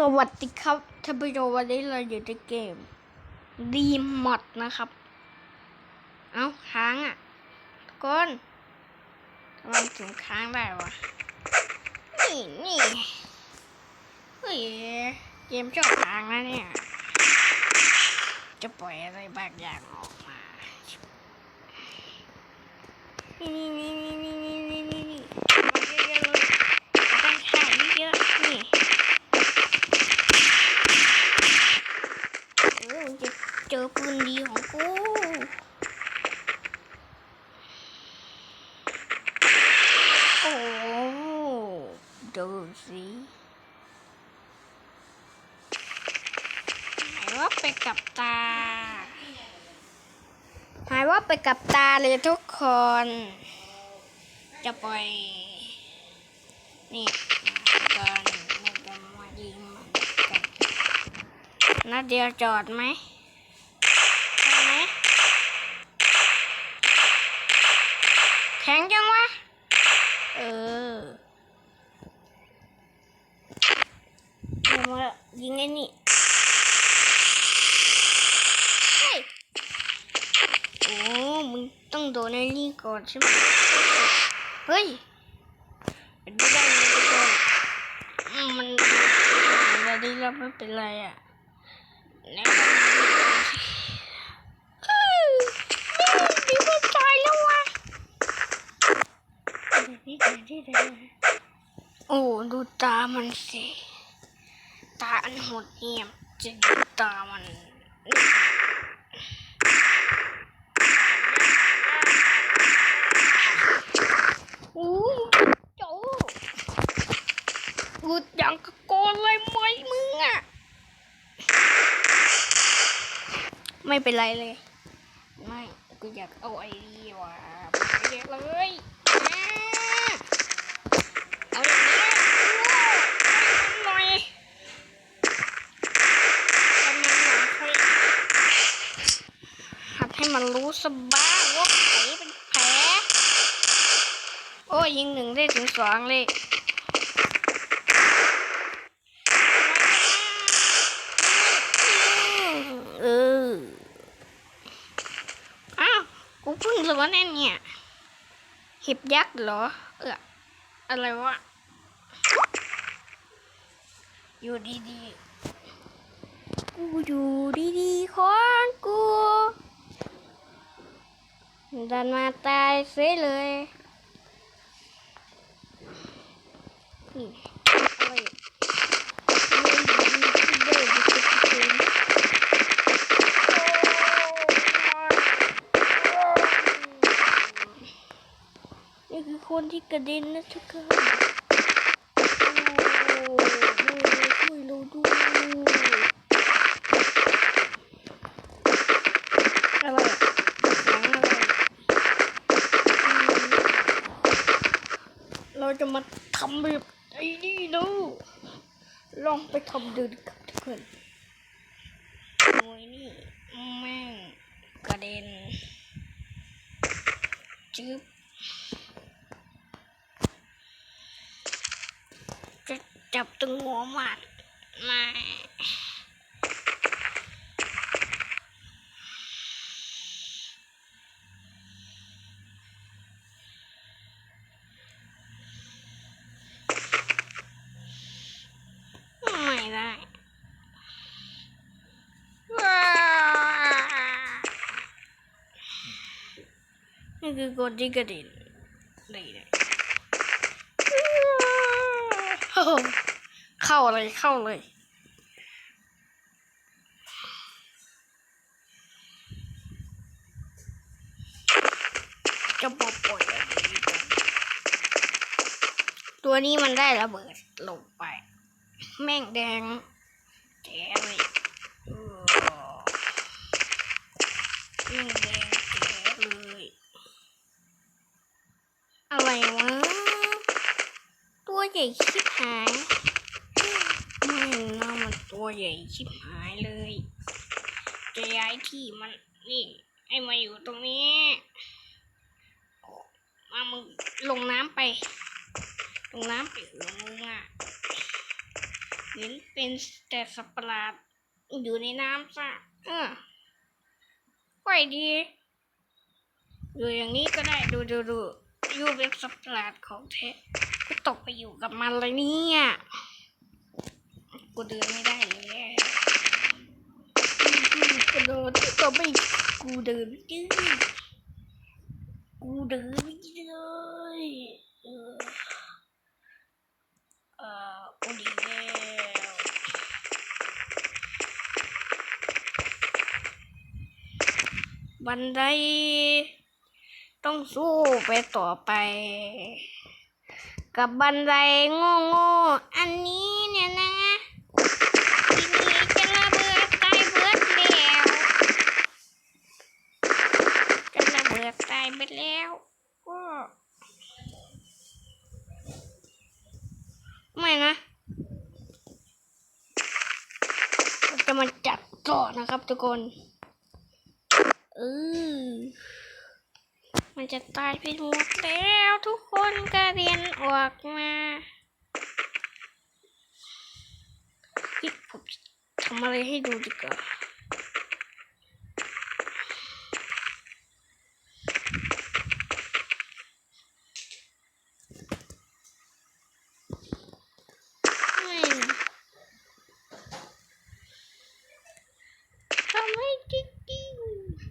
สวัสดีครับท่านผู้ชมวันนี้เราอยู่ในเกมดีมอดนะครับ เอาค้างอะกคนทำไมถึงค้างได้วะ นี่นี่เฮ้ยเกมชอบค้างนะเนี่ย จะปล่อยอะไรบางอย่างออกมา นี่นี่นี่นี่นี่มาเยอะๆเลยต้องถ่ายเยอะๆนี่ โอ้ จอปืนดีของกูโอ้ดูสิหายว่าไปกับตา หายว่าไปกับตาเลยทุกคน จะปล่อย นี่กันไม่จะมายิงมันกันนัดเดียวจอดไหมใช่ไหมแข็งจังวะ เออ เดี๋ยวมายิงไอ้นี่เฮ้ยโอ้มึงต้องโดนไอ้นี่ก่อนใช่ไหมเฮ้ยเป็นไม่ได้เลยทุกคนมันมันได้แล้วไม่เป็นไรอะแล้วก็เอ้ยนี่มันตายแล้ววะโอ้ดูตามันสิ ตาอันโหดเหี้ยมจะดูตามันอู้โจกูอย่างกะโกนเลยไหมมึงอะ ไม่เป็นไรเลย ไม่ กูอยากเอาไอดีว่ะไปเรียกเลยอ่าเอาอย่างนี้นะหน่อยทำไมหน่อยค่อยหัดให้มันรู้ สบ้างว่าแผลเป็นแผลโอ้ยยิงหนึ่งได้ถึงสองเลยเอออ้าวกูเพิ่งรู้เนี่ยเนี่ยเห็บยักษ์เหรอ เอออะไรวะ อยู่ดีๆ กูอยู่ดีๆของกู ดันมาตายเสียเลยนี่คือคนที่กระเด็นนะทุกคนโอ้โหช่วยเราด้วยอะไรอะหนังอะไรอืมเราจะมา ทำแบบไอ้นี่นูลองไปทำดูดิครับทุกคนโอ้ยนี่แม่งกระเด็นจึ๊บจะจับตึงหัวมัดไม่ได้ว้านี่ คือกดที่กระดิ่งได้เลยโอ้โหเข้าเลยเข้าเลยจะบอกปล่อยตัวนี้มันได้ระเบิดลงไป แม่งแดงแจ๋เลยเออแม่งแดงแจ๋เลย อะไรวะ ตัว ใหญ่ชิบหายไม่น่ามันตัวใหญ่ชิบหายเลย จะย้ายที่มันนี่ให้มาอยู่ตรงนี้ มามึงลงน้ำไป ลงน้ำไปเออมึงอะเห็นเป็นแต่สัปะหลาดอยู่ในน้ำซะเออไหวดีอยู่อย่างนี้ก็ได้ดูดูดูอยู่เป็นสัปะหลาดของแท้ ก็ตกไปอยู่กับมันเลยเนี่ยกูเดินไม่ได้เลยกูโดนก็ไม่กูเดินไม่ได้กูเดินไม่ได้เลยเออเออกูดีแล้วบันไดต้องสู้ไปต่อไป กับบันไดโง่ๆอันนี้เนี่ยนะทีนี้จะระเบิดตายเบิดแล้วจะระเบิดตายไปแล้วก็ไม่นะจะมาจัดต่อนะครับทุกคนเออมันจะตายไปหมดแล้ว ทุกคนกระเด็นออกมาผมทำอะไรให้ดูดีกว่าไม่นะทำให้จริงๆ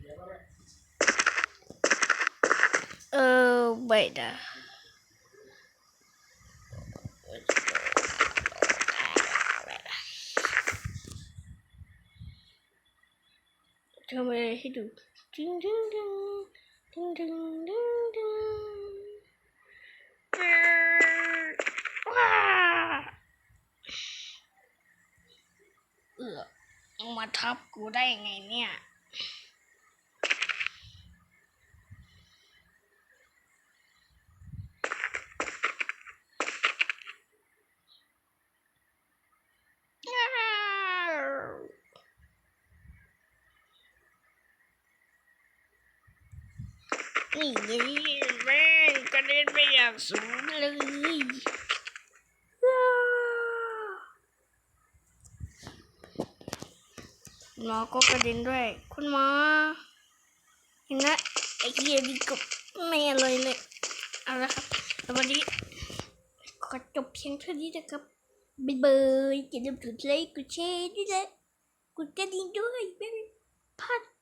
เออ ไม่นะทำอะไรให้ดูดึงดึงดึงดึงดึงดึงดึงเอ่อว้าเออมาทับกูได้ไงเนี่ย นี่แม่งกระเด็นไปอย่างสูงเลยว้าวหมอก็กระเด็นด้วย คุณหมอเห็นนะไอ้เหี้ยดีกับไม่อร่อยเลยเอาละครับแล้ววันนี้ขอจบเพียงเท่านี้นะครับบ๊ายบายอย่าลืมกดไลค์กดแชร์ด้วยนะกดกระดิ่งด้วยบ๊ายบาย